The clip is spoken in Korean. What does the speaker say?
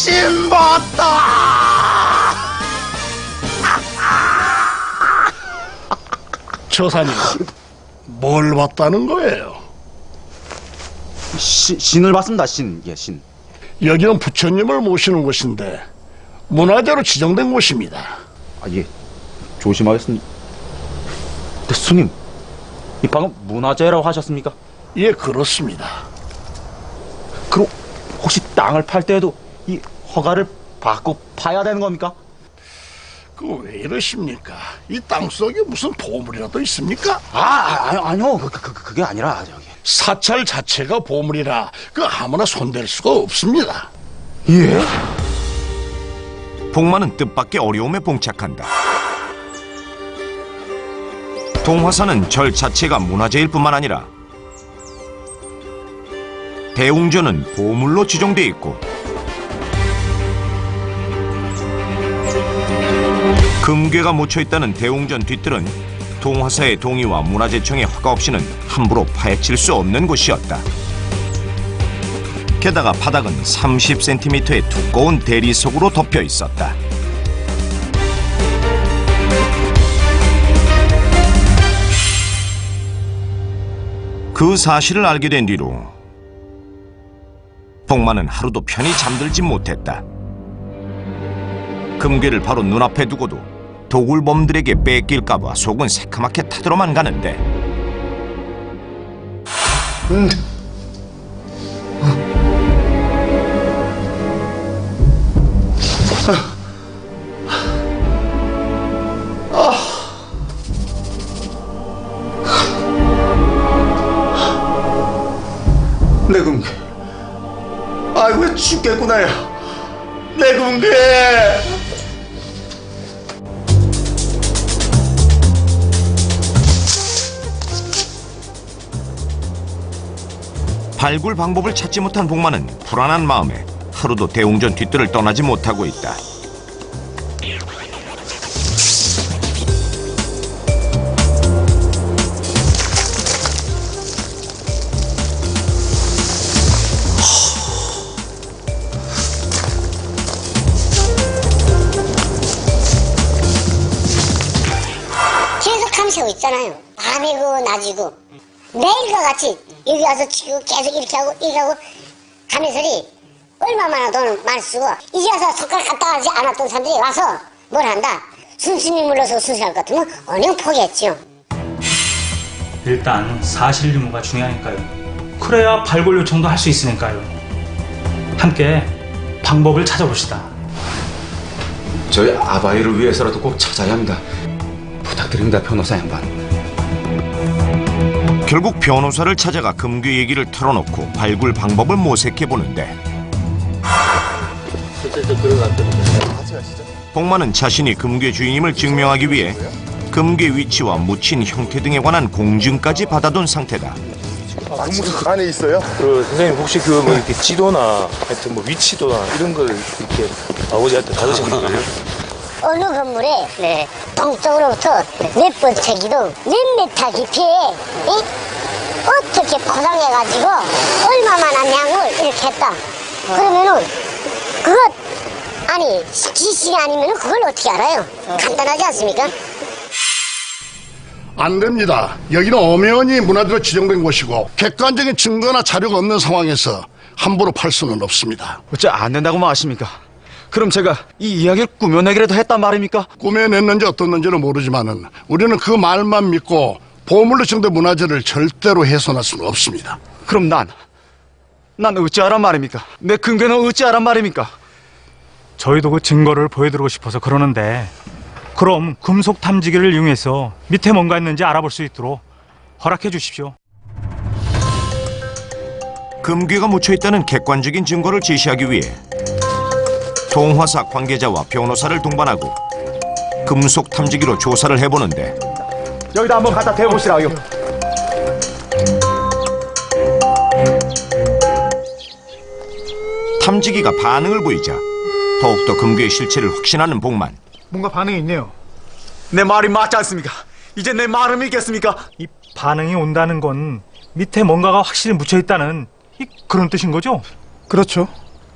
신봤다! 처사님, 뭘 봤다는 거예요? 시, 신을 봤습니다, 신. 예, 신. 여기는 부처님을 모시는 곳인데 문화재로 지정된 곳입니다. 아, 예. 조심하겠습니다. 근데 스님, 이 방금 문화재라고 하셨습니까? 예, 그렇습니다. 그럼 혹시 땅을 팔 때에도 이 허가를 받고 파야 되는 겁니까? 그 왜 이러십니까? 이 땅속에 무슨 보물이라도 있습니까? 아, 아 아니요. 그, 그, 그, 그게 아니라 저기. 사찰 자체가 보물이라 그 아무나 손댈 수가 없습니다. 예? 복마는 뜻밖의 어려움에 봉착한다. 동화사는 절 자체가 문화재일 뿐만 아니라 대웅전은 보물로 지정돼 있고 금괴가 묻혀 있다는 대웅전 뒤뜰은 동화사의 동의와 문화재청의 허가 없이는 함부로 파헤칠 수 없는 곳이었다. 게다가 바닥은 30cm의 두꺼운 대리석으로 덮여 있었다. 그 사실을 알게 된 뒤로 복만은 하루도 편히 잠들지 못했다. 금괴를 바로 눈앞에 두고도 도굴범들에게 뺏길까봐 속은 새카맣게 타들어만 가는데 내 금괴. 아이고, 왜 죽겠구나, 야. 내 금괴. 발굴 방법을 찾지 못한 복만은 불안한 마음에 하루도 대웅전 뒤뜰을 떠나지 못하고 있다. 계속 감시하고 있잖아요. 밤이고 낮이고 매일과 같이 여기 와서 치고 계속 이렇게 하고 이렇게 하고 가면서리 얼마나 돈을 많이 쓰고 이제 와서 숟가락 갖다 하지 않았던 사람들이 와서 뭘 한다. 순순히 물러서 수술할 것 같으면 언영 포기했죠. 일단 사실 유무가 중요하니까요. 그래야 발굴 요청도 할 수 있으니까요. 함께 방법을 찾아봅시다. 저희 아바이를 위해서라도 꼭 찾아야 합니다. 부탁드립니다, 변호사 양반. 결국 변호사를 찾아가 금괴 얘기를 털어놓고 발굴 방법을 모색해 보는데 복만은 자신이 금괴 주인임을 증명하기 위해 금괴 위치와 묻힌 형태 등에 관한 공증까지 받아둔 상태다. 안에 있어요? 그 선생님 혹시 그 뭐 이렇게 지도나 하여튼 뭐 위치도나 이런 걸 이렇게 아버지한테 받으신 거예요? 어느 건물에 네. 동쪽으로부터 몇 번째 기둥 몇 메타 깊이에 이? 어떻게 포장해가지고 얼마만한 양을 이렇게 했다. 그러면은 그것 아니 지식이 아니면 그걸 어떻게 알아요? 간단하지 않습니까? 안 됩니다. 여기는 엄연히 문화재로 지정된 곳이고 객관적인 증거나 자료가 없는 상황에서 함부로 팔 수는 없습니다. 어째 안 된다고만 하십니까? 그럼 제가 이 이야기를 꾸며내기라도 했단 말입니까? 꾸며냈는지 어떻는지는 모르지만은 우리는 그 말만 믿고 보물로 지정된 문화재를 절대로 훼손할 수는 없습니다. 그럼 난, 난 어찌하란 말입니까? 내 근거는 어찌하란 말입니까? 저희도 그 증거를 보여드리고 싶어서 그러는데 그럼 금속 탐지기를 이용해서 밑에 뭔가 있는지 알아볼 수 있도록 허락해 주십시오. 금괴가 묻혀 있다는 객관적인 증거를 제시하기 위해 동화사 관계자와 변호사를 동반하고 금속 탐지기로 조사를 해보는데 여기다 한번 갖다 대보시라요. 탐지기가 반응을 보이자 더욱더 금괴의 실체를 확신하는 복만 뭔가 반응이 있네요. 내 말이 맞지 않습니까? 이제 내 말을 믿겠습니까? 이 반응이 온다는 건 밑에 뭔가가 확실히 묻혀 있다는 이 그런 뜻인 거죠? 그렇죠.